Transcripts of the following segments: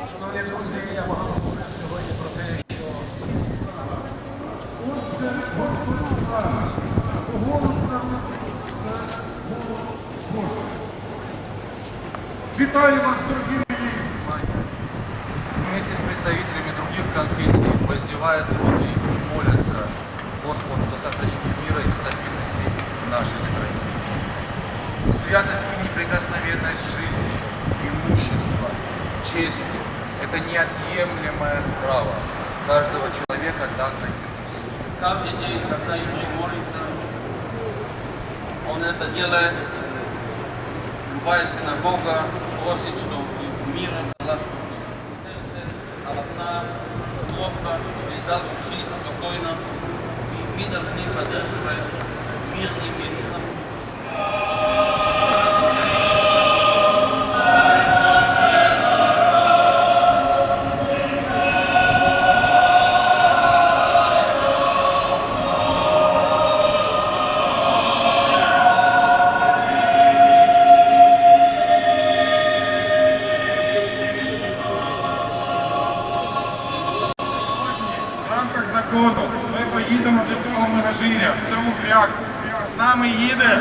Шановні друзі, я багато говорив сьогодні про те, що Вітаю вас, дорогі мої! Вместе с представителями других конфессий воздевают руки и молятся Господу за сохранение мира и стабильности в нашей стране. Святость и неприкосновенность жизни, имущества, чести – это неотъемлемое право каждого человека данной. Каждый день, когда еврей молится, он это делает, улыбаясь на Бога, просит, чтобы мир дала, чтобы сердце, а окна плохо, чтобы дальше жить спокойно. И мы должны поддерживать мирный мир. Поїдемо до цього мегажиря, цьому кряку. З нами їде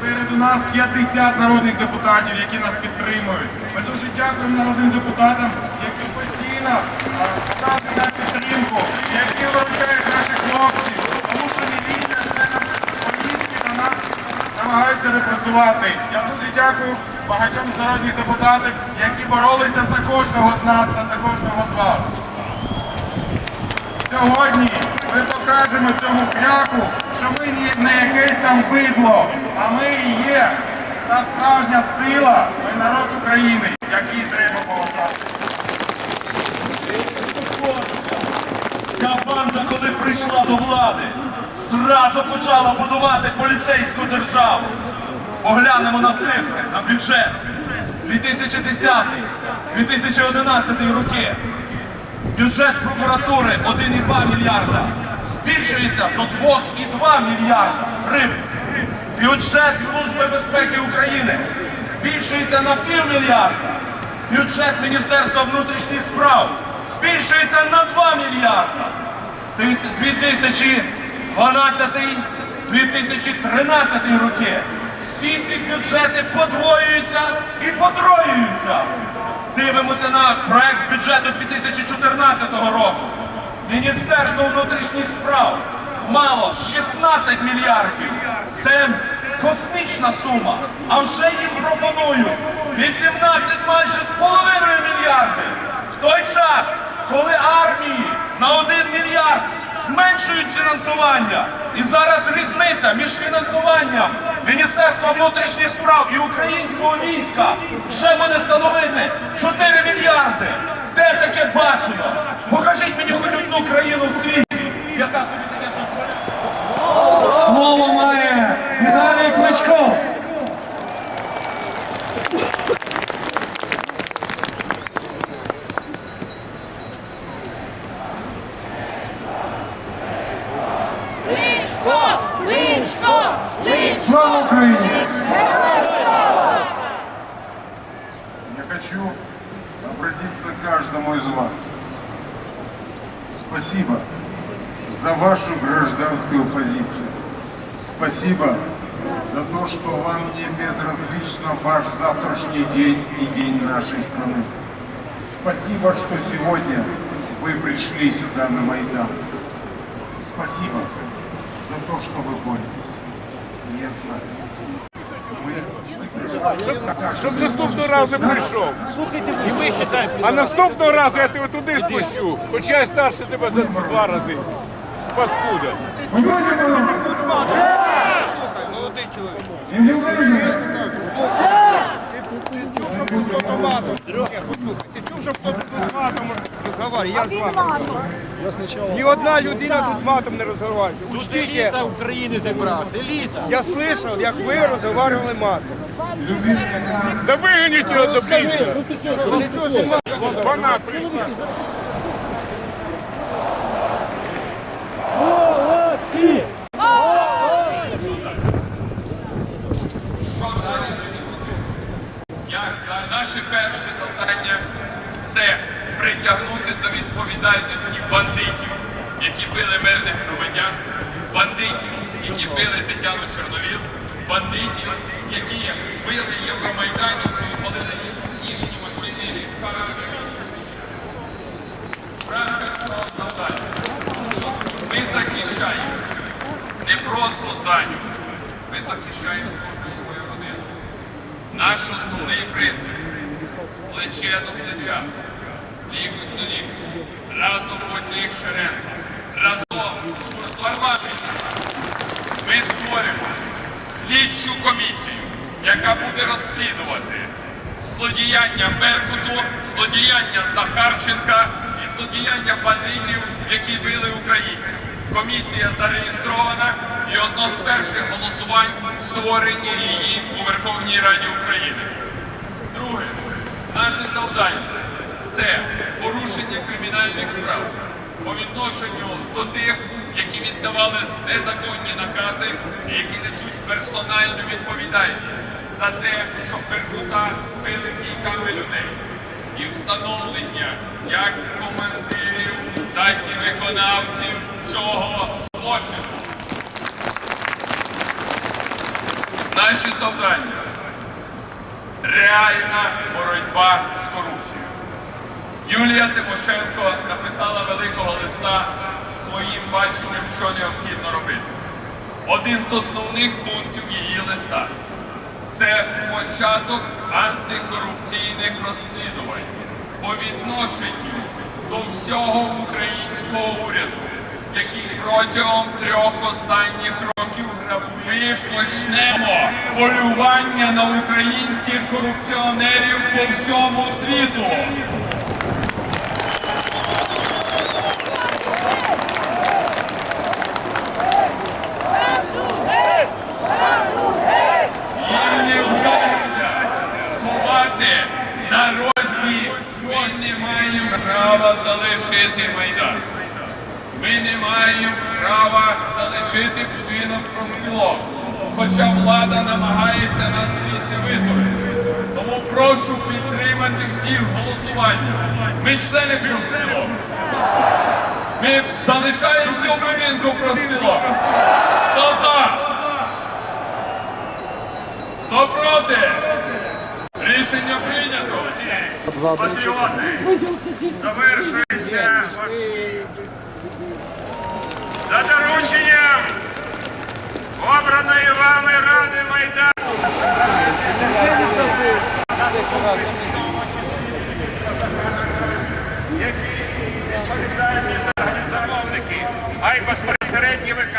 переду нас 50 народних депутатів, які нас підтримують. Ми дуже дякуємо народним депутатам, які постійно а, показують нам підтримку, які виручають наших хлопців, тому що міліція членам поліції на нас намагаються репресувати. Я дуже дякую багатьом з народних депутатів, які боролися за кожного з нас та за кожного з вас. Сьогодні ми покажемо цьому хряку, що ми не- якесь там бидло, а ми і є та справжня сила, ми народ України, який треба поважати. Ця банда, коли прийшла до влади, зразу почала будувати поліцейську державу. Поглянемо на цифри, на бюджет. 2010-2011 роки. Бюджет прокуратури 1,2 мільярда. Збільшується до 2,2 мільярда гривень. Бюджет Служби безпеки України збільшується на півмільярда. Бюджет Міністерства внутрішніх справ збільшується на 2 мільярда. 2012-2013 роки. Всі ці бюджети подвоюються і потроюються. Дивимося на проект бюджету 2014 року. Міністерство внутрішніх справ мало 16 мільярдів. Це космічна сума. А вже їм пропонують 18 майже з половиною мільярдів. В той час, коли армії на 1 мільярд зменшують фінансування. І зараз різниця між фінансуванням Міністерства внутрішніх справ і українського війська вже мене становити 4 мільярди. Де таке бачено? Покажіть мені хоч одну країну в світі, яка собі таке дозволяє. Слово має Віталій Кличко. Спасибо за то, что вам не безразлично ваш завтрашний день и день нашей страны. Спасибо, что сегодня вы пришли сюда на Майдан. Спасибо за то, что вы боретесь. Я знаю. Щоб наступного разу прийшов. І ми А наступного разу я тебе туди спущу. Хоча я старше тебе за два рази. Паскуда. Ми бачимо, Ти чув, що хто тут матом розговорює? Я з вами. Ні одна людина тут матом не розговорює. Тут еліта України зібралась, еліта. Я слышав, як ви розговорювали матом. Да вигоніть його до біса. Для цього ж матом. Вона прийшла. Як наше перше завдання це притягнути до відповідальності бандитів, які били мирних громадян, бандитів, які били Тетяну Чорновіл, бандитів, які били євромайданівців і палили їхні машини і в рамках цього завдання. Ми захищаємо не просто Даню, ми захищаємо кожну свою родину. Наш основний принцип плече до плеча, лікоть до лікоть, разом в одних шеренгах, разом з парламентом. Ми створимо слідчу комісію, яка буде розслідувати злодіяння Беркуту, злодіяння Захарченка і злодіяння бандитів, які били українців. Комісія зареєстрована і одно з перших голосувань створення її у Верховній Раді України. Друге, наше завдання це порушення кримінальних справ по відношенню до тих, які віддавали незаконні накази і які несуть персональну відповідальність за те, що Беркута били кійками людей. І встановлення як командирів, так і виконавців цього злочину. Наші завдання реальна боротьба з корупцією. Юлія Тимошенко написала великого листа своїм баченням, що необхідно робити. Один з основних пунктів її листа це початок антикорупційних розслідувань по відношенню до всього українського уряду, який протягом трьох останніх років грабує. Почнемо полювання на українських корупціонерів по всьому світу. І не вдасться сховати народні, ми не маємо права залишити Майдан. Ми не маємо права залишити будинок профспілок, хоча влада намагається нас звідти витурити. Тому прошу підтримати всіх голосування. Ми члени профспілок. Ми залишаємося у будинку профспілок. Хто за? Хто проти? Рішення прийнято. Патріоти, за дорученням обраної вами Ради Майдану. Які відповідальні за замовники, а й безпосередні виконавці.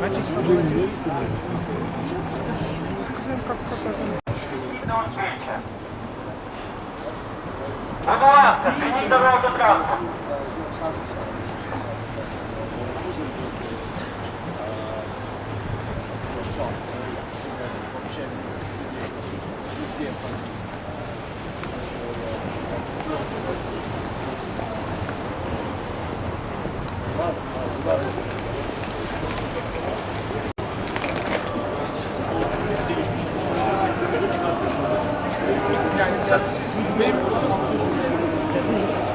Bence Yani siz benim sleep.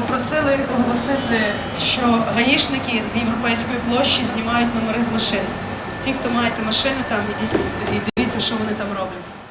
Попросили оголосити, що гаїшники з європейської площі знімають номери з машин. Всі, хто маєте машини, там ідіть і дивіться, що вони там роблять.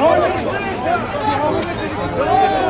Розійшли. Розійшли.